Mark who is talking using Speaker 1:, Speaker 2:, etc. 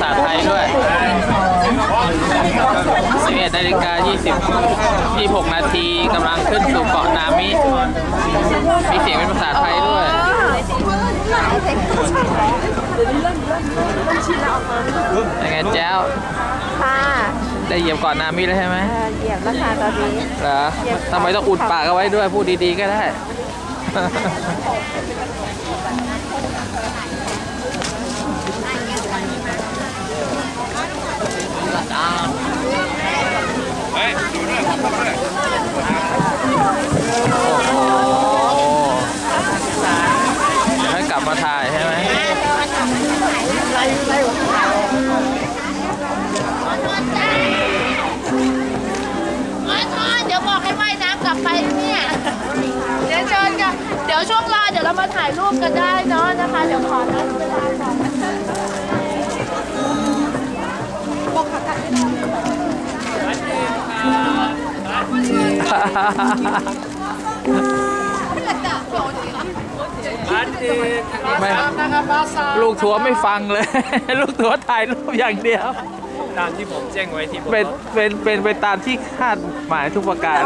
Speaker 1: ษาไทยด้วย 11นาฬิกา20 26 นาทีกำลังขึ้นสู่เกาะนามิ มีเสียงเป็นภาษาไทยด้วยยังไงแจ้ว
Speaker 2: ค่ะ
Speaker 1: ได้เหยียบเกาะนามิแล้วใช่ไหม
Speaker 2: เอ่อเหยียบแล้วค่ะตอนนี้
Speaker 1: เหรอทำไมต้องอุดปากเอาไว้ด้วย พูดดีๆก็ได้ โอ้โหให้กลั บมาถ่ายใช่ไหม
Speaker 2: อ๋อทอนเดี๋ยวบอกให้ว่ายน้ำกลับไปเนี่ย เดี๋ยวเชิญกันเดี๋ยวช่วงรอเดี๋ยวเรามาถ่ายรูปกันได้เนาะนะคะ เดี๋ยวขอนัดเวลาก่อน
Speaker 1: ไม่ได้ ลูกทัวร์ไม่ฟังเลย ลูกทัวร์ถ่ายรูปอย่างเดียว
Speaker 3: ตามที่ผมแจ้งไว้ที่ผม
Speaker 1: เป็นเป็นเป็นไปตามที่คาดหมายทุกประการ